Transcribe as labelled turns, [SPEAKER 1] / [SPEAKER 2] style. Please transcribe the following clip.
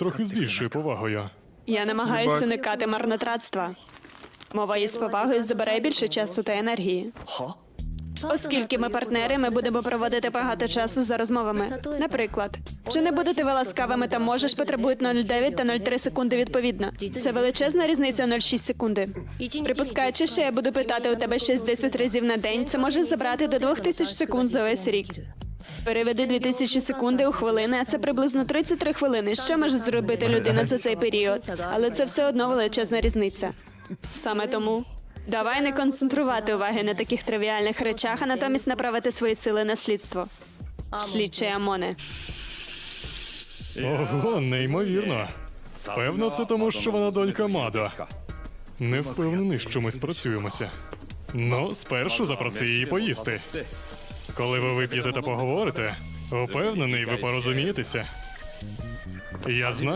[SPEAKER 1] трохи з більшою повагою.
[SPEAKER 2] Я намагаюся уникати марнотратства. Мова із повагою забирає більше часу та енергії. Оскільки ми партнери, ми будемо проводити багато часу за розмовами. Наприклад, чи не будете ви ласкавими та можеш потребують 0,9 та 0,3 секунди відповідно. Це величезна різниця у 0,6 секунди. Припускаючи, що я буду питати у тебе щось 10 разів на день, це може забрати до 2000 секунд за весь рік. Переведи 2000 секунди у хвилини, а це приблизно 33 хвилини. Що може зробити людина за цей період? Але це все одно величезна різниця. Саме тому давай не концентрувати уваги на таких тривіальних речах, а натомість направити свої сили на слідство. Слідчий Амоне.
[SPEAKER 1] Ого, неймовірно. Певно, це тому, що вона донька Мадо. Не впевнений, що ми спрацюємося. Ну, спершу запроси її поїсти. Коли ви вип'єте та поговорите, упевнений, ви порозумієтеся. Я знаю.